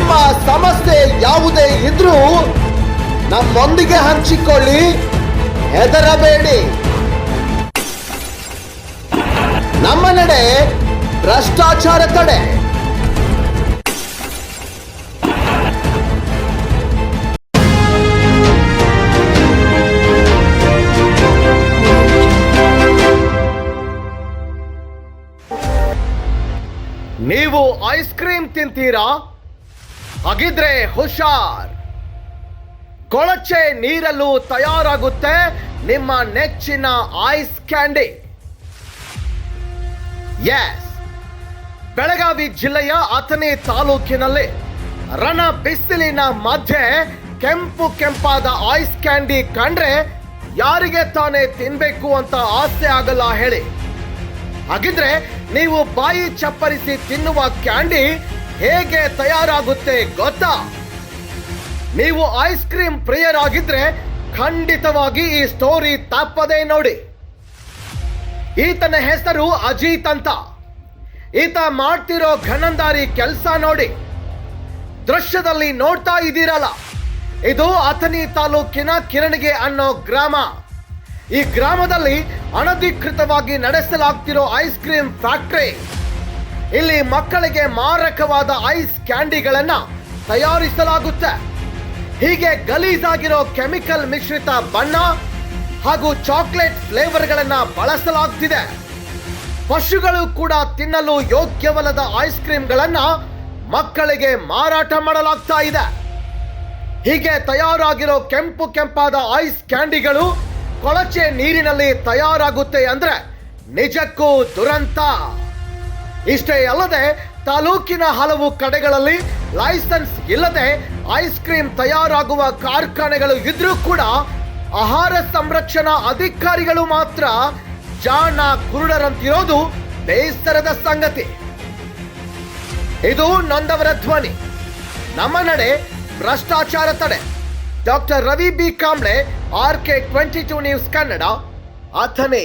ನಿಮ್ಮ ಸಮಸ್ಯೆ ಯಾವುದೇ ಇದ್ರೂ ನಮ್ಮೊಂದಿಗೆ ಹಂಚಿಕೊಳ್ಳಿ. ಹೆದರಬೇಡಿ. ನಮ್ಮ ನಡೆ ಭ್ರಷ್ಟಾಚಾರ ತಡೆ. ನೀವು ಐಸ್ ಕ್ರೀಮ್ ತಿಂತೀರಾ? ಹಾಗಿದ್ರೆ ಹುಷಾರ್. ಕೊಳಚೆ ನೀರಲ್ಲೂ ತಯಾರಾಗುತ್ತೆ ನಿಮ್ಮ ನೆಚ್ಚಿನ ಐಸ್ ಕ್ಯಾಂಡಿ. ಎಸ್ ಬೆಳಗಾವಿ ಜಿಲ್ಲೆಯ ಅಥಣಿ ತಾಲೂಕಿನಲ್ಲಿ ರಣ ಬಿಸಿಲಿನ ಮಧ್ಯೆ ಕೆಂಪು ಕೆಂಪಾದ ಐಸ್ ಕ್ಯಾಂಡಿ ಕಂಡ್ರೆ ಯಾರಿಗೆ ತಾನೇ ತಿನ್ಬೇಕು ಅಂತ ಆಸೆ ಆಗಲ್ಲ ಹೇಳಿ. ಹಾಗಿದ್ರೆ ನೀವು ಬಾಯಿ ಚಪ್ಪರಿಸಿ ತಿನ್ನುವ ಕ್ಯಾಂಡಿ ಹೇಗೆ ತಯಾರಾಗುತ್ತೆ ಗೊತ್ತಾ? ನೀವು ಐಸ್ ಕ್ರೀಮ್ ಪ್ರಿಯರಾಗಿದ್ರೆ ಖಂಡಿತವಾಗಿ ಈ ಸ್ಟೋರಿ ತಪ್ಪದೇ ನೋಡಿ. ಈತನ ಹೆಸರು ಅಜಿತ್ ಅಂತ. ಈತ ಮಾಡ್ತಿರೋ ಘನಂದಾರಿ ಕೆಲಸ ನೋಡಿ. ದೃಶ್ಯದಲ್ಲಿ ನೋಡ್ತಾ ಇದ್ದೀರಲ್ಲ, ಇದು ಅಥನಿ ತಾಲೂಕಿನ ಕಿರಣಿಗೆ ಅನ್ನೋ ಗ್ರಾಮ. ಈ ಗ್ರಾಮದಲ್ಲಿ ಅನಧಿಕೃತವಾಗಿ ನಡೆಸಲಾಗ್ತಿರೋ ಐಸ್ ಕ್ರೀಮ್ ಫ್ಯಾಕ್ಟರಿ. ಇಲ್ಲಿ ಮಕ್ಕಳಿಗೆ ಮಾರಕವಾದ ಐಸ್ ಕ್ಯಾಂಡಿಗಳನ್ನ ತಯಾರಿಸಲಾಗುತ್ತೆ. ಹೀಗೆ ಗಲೀಜಾಗಿರೋ ಕೆಮಿಕಲ್ ಮಿಶ್ರಿತ ಬಣ್ಣ ಹಾಗೂ ಚಾಕ್ಲೇಟ್ ಫ್ಲೇವರ್ಗಳನ್ನು ಬಳಸಲಾಗ್ತಿದೆ. ಪಶುಗಳು ಕೂಡ ತಿನ್ನಲು ಯೋಗ್ಯವಲ್ಲದ ಐಸ್ ಕ್ರೀಮ್ಗಳನ್ನು ಮಕ್ಕಳಿಗೆ ಮಾರಾಟ ಮಾಡಲಾಗ್ತಾ ಇದೆ. ಹೀಗೆ ತಯಾರಾಗಿರೋ ಕೆಂಪು ಕೆಂಪಾದ ಐಸ್ ಕ್ಯಾಂಡಿಗಳು ಕೊಳಚೆ ನೀರಿನಲ್ಲಿ ತಯಾರಾಗುತ್ತೆ ಅಂದ್ರೆ ನಿಜಕ್ಕೂ ದುರಂತ. ಇಷ್ಟೇ ಅಲ್ಲದೆ ತಾಲೂಕಿನ ಹಲವು ಕಡೆಗಳಲ್ಲಿ ಲೈಸೆನ್ಸ್ ಇಲ್ಲದೆ ಐಸ್ ಕ್ರೀಮ್ ತಯಾರಾಗುವ ಕಾರ್ಖಾನೆಗಳು ಇದ್ರೂ ಕೂಡ ಆಹಾರ ಸಂರಕ್ಷಣಾ ಅಧಿಕಾರಿಗಳು ಮಾತ್ರ ಜಾಣ ಕುರುಡರಂತಿರೋದು ಬೇಸರದ ಸಂಗತಿ. ಇದು ನಂದವರ ಧ್ವನಿ. ನಮ್ಮ ನಡೆ ಭ್ರಷ್ಟಾಚಾರ ತಡೆ. Doctor Ravi B Kamble R K twenty two news Kannada, Athani.